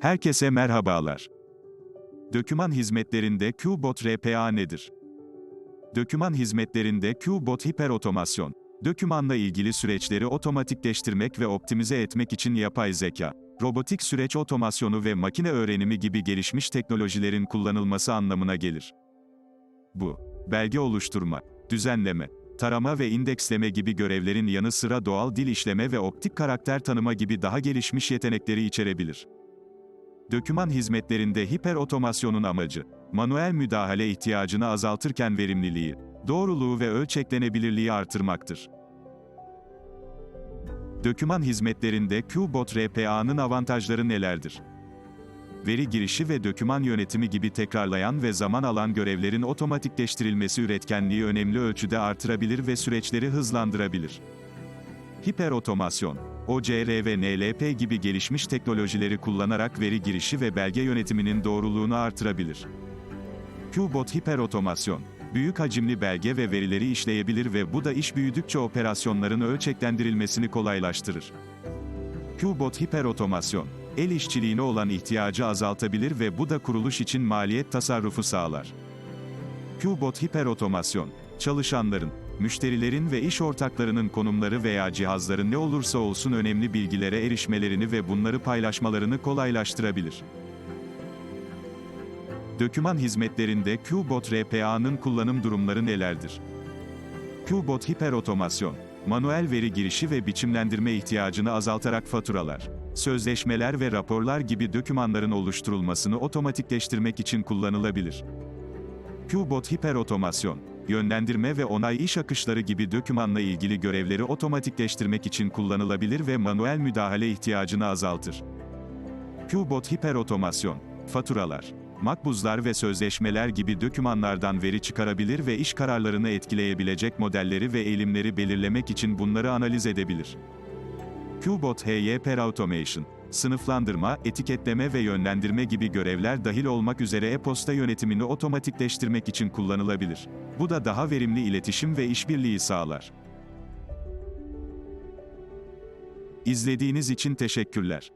Herkese merhabalar. Döküman hizmetlerinde QBot RPA nedir? Döküman hizmetlerinde QBot hiperotomasyon, dökümanla ilgili süreçleri otomatikleştirmek ve optimize etmek için yapay zeka, robotik süreç otomasyonu ve makine öğrenimi gibi gelişmiş teknolojilerin kullanılması anlamına gelir. Bu, belge oluşturma, düzenleme, tarama ve indeksleme gibi görevlerin yanı sıra doğal dil işleme ve optik karakter tanıma gibi daha gelişmiş yetenekleri içerebilir. Döküman hizmetlerinde hiperotomasyonun amacı, manuel müdahale ihtiyacını azaltırken verimliliği, doğruluğu ve ölçeklenebilirliği artırmaktır. Döküman hizmetlerinde QBot RPA'nın avantajları nelerdir? Veri girişi ve döküman yönetimi gibi tekrarlayan ve zaman alan görevlerin otomatikleştirilmesi üretkenliği önemli ölçüde artırabilir ve süreçleri hızlandırabilir. Hiperotomasyon, OCR ve NLP gibi gelişmiş teknolojileri kullanarak veri girişi ve belge yönetiminin doğruluğunu artırabilir. QBot hiperotomasyon, büyük hacimli belge ve verileri işleyebilir ve bu da iş büyüdükçe operasyonların ölçeklendirilmesini kolaylaştırır. QBot hiperotomasyon, el işçiliğine olan ihtiyacı azaltabilir ve bu da kuruluş için maliyet tasarrufu sağlar. QBot hiperotomasyon, çalışanların, müşterilerin ve iş ortaklarının konumları veya cihazların ne olursa olsun önemli bilgilere erişmelerini ve bunları paylaşmalarını kolaylaştırabilir. Döküman hizmetlerinde QBot RPA'nın kullanım durumları nelerdir? QBot hiperotomasyon, manuel veri girişi ve biçimlendirme ihtiyacını azaltarak faturalar, sözleşmeler ve raporlar gibi dokümanların oluşturulmasını otomatikleştirmek için kullanılabilir. QBot hiperotomasyon, yönlendirme ve onay iş akışları gibi dokümanla ilgili görevleri otomatikleştirmek için kullanılabilir ve manuel müdahale ihtiyacını azaltır. QBot hiperotomasyon, faturalar, makbuzlar ve sözleşmeler gibi dokümanlardan veri çıkarabilir ve iş kararlarını etkileyebilecek modelleri ve eğilimleri belirlemek için bunları analiz edebilir. QBot HYPR Automation, sınıflandırma, etiketleme ve yönlendirme gibi görevler dahil olmak üzere e-posta yönetimini otomatikleştirmek için kullanılabilir. Bu da daha verimli iletişim ve işbirliği sağlar. İzlediğiniz için teşekkürler.